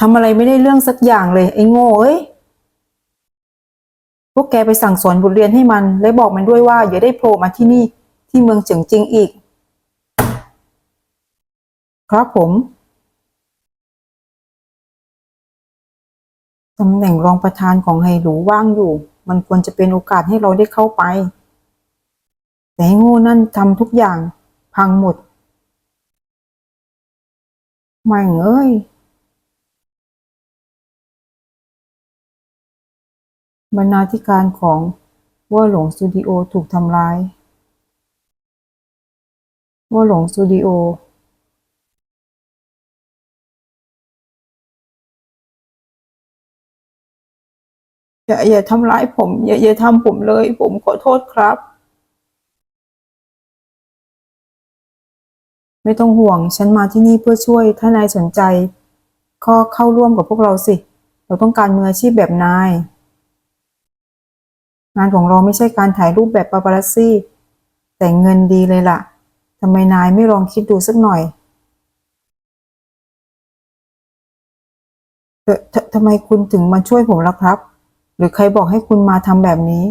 ทำอะไรไม่ได้เรื่องสักอย่างเลย ไอ้โง่เอ้ย พวกแกไปสั่งสอนบทเรียนให้มัน และบอกมันด้วยว่า อย่าได้โผล่มาที่นี่ที่เมืองเฉิงจริงอีก ครับผมตำแหน่งรองประธานของไฮหรูว่างอยู่ มันควรจะเป็นโอกาสให้เราได้เข้าไป แต่ไอ้โง่นั่นทำทุกอย่าง พังหมด ไม่เอ้ย บรรณาธิการของว่าหลงสตูดิโอถูกทำร้ายว่าหลงสตูดิโออย่าอย่าทำร้ายผม อย่าอย่าทำผมเลย ผมขอโทษครับ ไม่ต้องห่วง ฉันมาที่นี่เพื่อช่วย ถ้านายสนใจ ก็เข้าร่วมกับพวกเราสิ เราต้องการมืออาชีพแบบนาย งานของเราไม่ใช่การถ่ายรูปแบบปาปารัสซี่แต่เงินดีเลยล่ะทำไมนายไม่ลองคิดดูสักหน่อยเออทำไมคุณถึงมาช่วยผมล่ะครับ หรือใครบอกให้คุณมาทำแบบนี้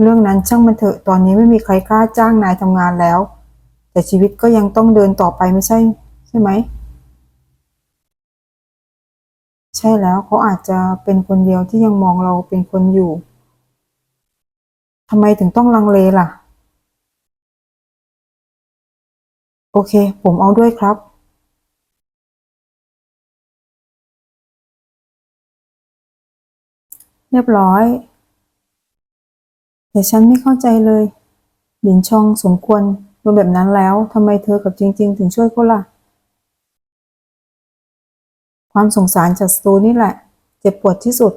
เรื่องนั้นช่างมันเถอะตอนนี้ไม่มีใครกล้าจ้างนายทำงานแล้ว แต่ชีวิตก็ยังต้องเดินต่อไปไม่ใช่ ใช่ไหม ใช่แล้วเขาอาจจะเป็นคนเดียวที่ยังมองเราเป็นคนอยู่ทำไมถึงต้องลังเลล่ะ โอเค ผมเอาด้วยครับ เรียบร้อย แต่ฉันไม่เข้าใจเลยหลินชองสมควรโดนแบบนั้นแล้วทำไมเธอกับจริง ๆ ถึงช่วยเขาล่ะ ความสงสารจากสตูนี่แหละ เจ็บปวดที่สุด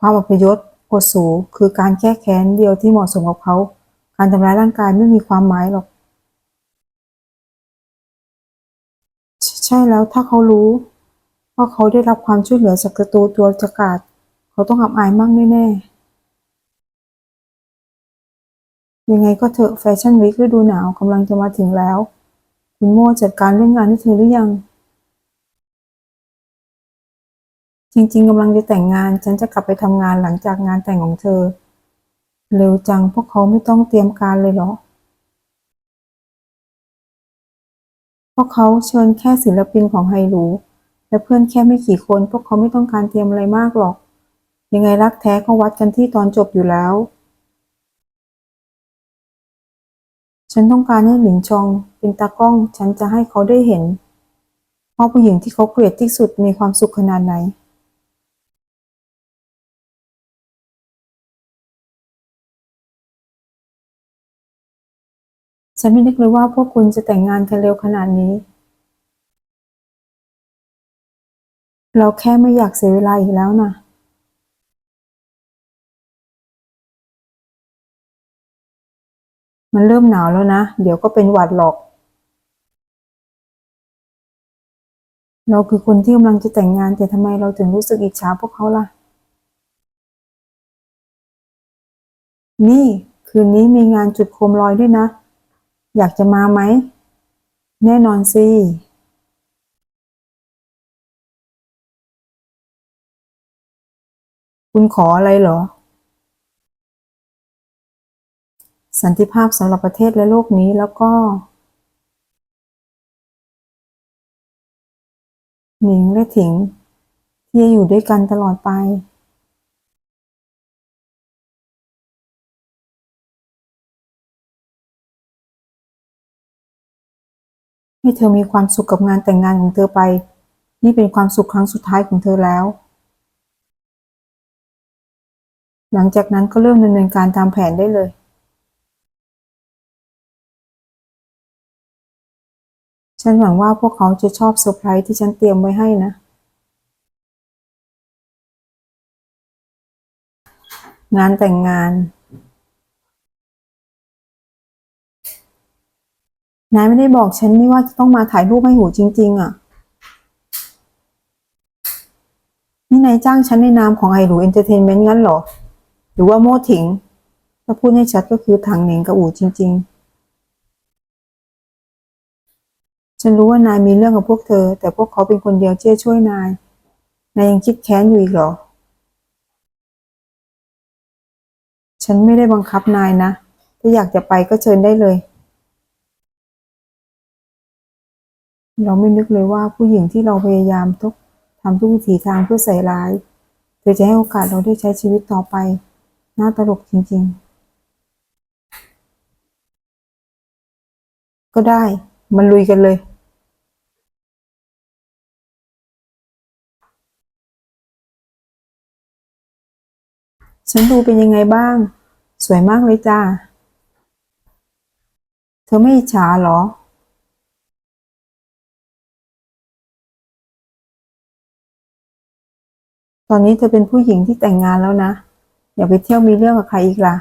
ความอัพยศอดสูคือการแก้แค้นเดียวที่เหมาะสมกับเขา การทำร้ายร่างกายไม่มีความหมายหรอกใช่ใช่แล้วถ้าเขารู้ว่าเขาได้รับความช่วยเหลือจากศัตรูตัวจักราดเขาต้องอับอายมากแน่ๆยังไงก็เถอะแฟชั่นวีคฤดูหนาวกำลังจะมาถึงแล้ว คุณโม่จัดการเรื่องงานให้เธอหรือยัง จริง ๆกำลังจะแต่งงาน ฉันจะกลับไปทำงานหลังจากงานแต่งของเธอ เร็วจังพวกเขาไม่ต้องเตรียมการเลยเหรอ พวกเขาเชิญแค่ศิลปินของไฮรูและเพื่อนแค่ไม่กี่คน พวกเขาไม่ต้องการเตรียมอะไรมากหรอก ยังไงรักแท้ก็วัดกันที่ตอนจบอยู่แล้ว ฉันต้องการให้หลินชองเป็นตากล้อง ฉันจะให้เขาได้เห็นว่าผู้หญิงที่เขาเกลียดที่สุดมีความสุขขนาดไหน ฉันไม่นึกเลยว่าพวกคุณจะแต่งงานกันเร็วขนาดนี้ เราแค่ไม่อยากเสียเวลาอีกแล้วนะมันเริ่มหนาวแล้วนะ เดี๋ยวก็เป็นหวัดหรอก เราคือคนที่กำลังจะแต่งงานแต่ทำไมเราถึงรู้สึกอิจฉาพวกเขาล่ะ นี่ คืนนี้มีงานจุดโคมลอยด้วยนะ อยากจะมาไหม แน่นอนสิคุณขออะไรเหรอ สันติภาพสำหรับประเทศและโลกนี้แล้วก็ หนิงและถิงที่จะอยู่ด้วยกันตลอดไป ให้เธอมีความสุขกับงานแต่งงานของเธอไป นี่เป็นความสุขครั้งสุดท้ายของเธอแล้ว หลังจากนั้นก็เริ่มดำเนินการตามแผนได้เลย ฉันหวังว่าพวกเขาจะชอบเซอร์ไพรส์ที่ฉันเตรียมไว้ให้นะ งานแต่งงาน นายไม่ได้บอกฉันนี่ว่าจะต้องมาถ่ายรูปให้หูจริง ๆ อะ นี่นายจ้างฉันในนามของไอหรูเอนเตอร์เทนเมนต์งั้นเหรอ หรือว่าโม่ถิง ถ้าพูดให้ชัดก็คือถังเหน่งกับอู่จริง ๆ ฉันรู้ว่านายมีเรื่องกับพวกเธอ แต่พวกเขาเป็นคนเดียวที่จะช่วยนาย นายยังคิดแค้นอยู่อีกเหรอ ฉันไม่ได้บังคับนายนะ ถ้าอยากจะไปก็เชิญได้เลย เราไม่นึกเลยว่าผู้หญิงที่เราพยายามทุกทำทุกวิถีทางเพื่อใส่ร้าย เธอจะให้โอกาสเราได้ใช้ชีวิตต่อไป น่าตลกจริง ๆ ก็ได้ มันลุยกันเลยฉันดูเป็นยังไงบ้าง สวยมากเลยจ้า เธอไม่อิจฉาเหรอ ตอนนี้เธอเป็นผู้หญิงที่แต่งงานแล้วนะ อย่าไปเที่ยวมีเรื่องกับใครอีกล่ะ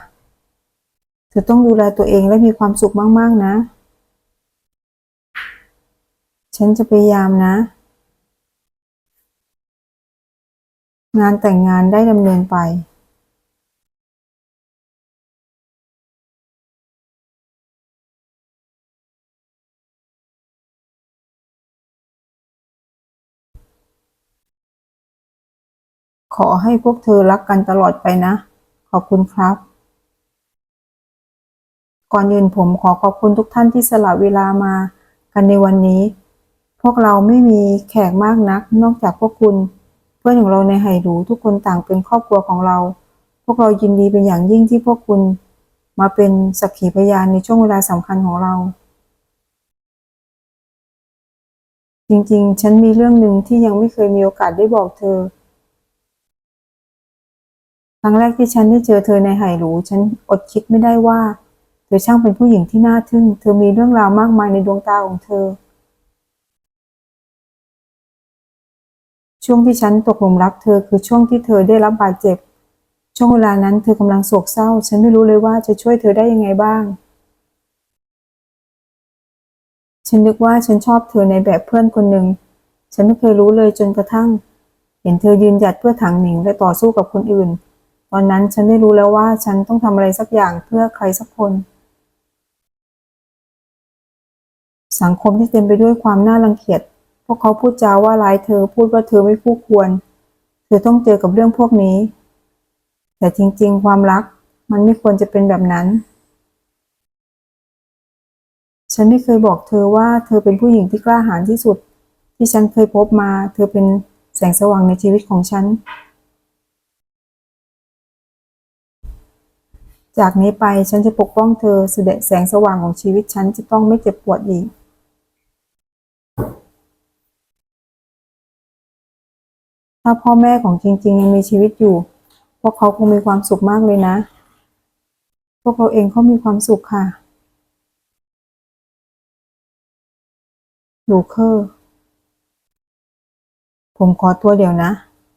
เธอต้องดูแลตัวเองและมีความสุขมากๆนะ ฉันจะพยายามนะ งานแต่งงานได้ดำเนินไป ขอให้พวกเธอรักกันตลอดไปนะ ขอบคุณครับ ก่อนอื่นผมขอขอบคุณทุกท่านที่สละเวลามากันในวันนี้ พวกเราไม่มีแขกมากนัก นอกจากพวกคุณ เพื่อนของเราในไหหรูทุกคนต่างเป็นครอบครัวของเรา พวกเรายินดีเป็นอย่างยิ่งที่พวกคุณ มาเป็นสักขีพยานในช่วงเวลาสำคัญของเราจริงๆ ฉันมีเรื่องหนึ่งที่ยังไม่เคยมีโอกาสได้บอกเธอ ครั้งแรกที่ฉันได้เจอเธอในไหหรูฉันอดคิดไม่ได้ว่า เธอช่างเป็นผู้หญิงที่น่าทึ่ง เธอมีเรื่องราวมากมายในดวงตาของเธอ ช่วงที่ฉันตกหลุมรักเธอคือช่วงที่เธอได้รับบาดเจ็บ ช่วงเวลานั้นเธอกำลังโศกเศร้า ฉันไม่รู้เลยว่าจะช่วยเธอได้ยังไงบ้าง ฉันนึกว่าฉันชอบเธอในแบบเพื่อนคนหนึ่ง ฉันไม่เคยรู้เลยจนกระทั่ง เห็นเธอยืนหยัดเพื่อถังหนิงและต่อสู้กับคนอื่น ตอนนั้นฉันได้รู้แล้วว่าฉันต้องทำอะไรสักอย่างเพื่อใครสักคน สังคมที่เต็มไปด้วยความน่ารังเกียจ พวกเขาพูดจาว่าร้ายเธอ พูดว่าเธอไม่คู่ควร เธอต้องเจอกับเรื่องพวกนี้ แต่จริง ๆ ความรักมันไม่ควรจะเป็นแบบนั้น ฉันไม่เคยบอกเธอว่าเธอเป็นผู้หญิงที่กล้าหาญที่สุด ที่ฉันเคยพบมา เธอเป็นแสงสว่างในชีวิตของฉัน จากนี้ไปฉันจะปกป้องเธอเสด็จแสงสว่างของชีวิตฉันจะต้องไม่เจ็บปวดอีก ถ้าพ่อแม่ของจริง ๆ ยังมีชีวิตอยู่ พวกเขาคงมีความสุขมากเลยนะ พวกเราเองก็มีความสุขค่ะลูเคอร์ ผมขอตัวเดี๋ยวนะ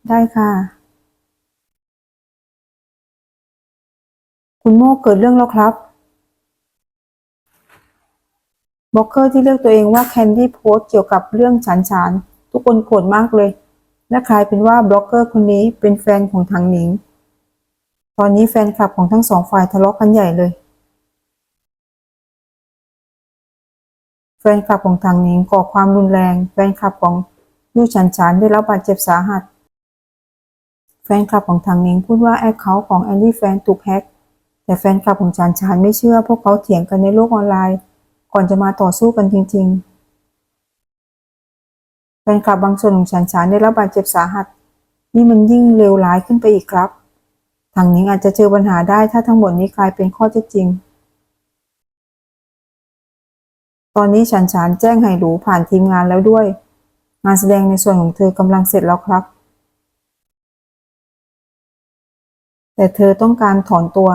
ได้ค่ะ คุณโม่เกิดเรื่องแล้วครับบล็อกเกอร์ที่เรียกตัวเองว่าแคนดี้โพสเกี่ยวกับเรื่องฉันฉานทุกคนโกรธมากเลยและกลายเป็นว่าบล็อกเกอร์คนนี้เป็นแฟนของทางหนิง ตอนนี้แฟนคลับของทั้งสองฝ่ายทะเลาะกันใหญ่เลย แฟนคลับของทางหนิงก่อความรุนแรง แฟนคลับของยู่ฉันฉานได้รับบาดเจ็บสาหัส แฟนคลับของทางหนิงพูดว่าแอคเคาท์ของแอนดี้แฟนถูกแฮ็ก แต่แฟนคลับของฉันฉานไม่เชื่อ พวกเขาเถียงกันในโลกออนไลน์ ก่อนจะมาต่อสู้กันจริง ๆ แฟนคลับบางส่วนของฉันฉานได้รับบาดเจ็บสาหัส นี่มันยิ่งเลวร้ายขึ้นไปอีกครับ ทางนิงอาจจะเจอปัญหาได้ถ้าทั้งหมดนี้กลายเป็นข้อเท็จจริง ตอนนี้ฉันฉานแจ้งไห่หรูผ่านทีมงานแล้วด้วย งานแสดงในส่วนของเธอกำลังเสร็จแล้วครับ แต่เธอต้องการถอนตัว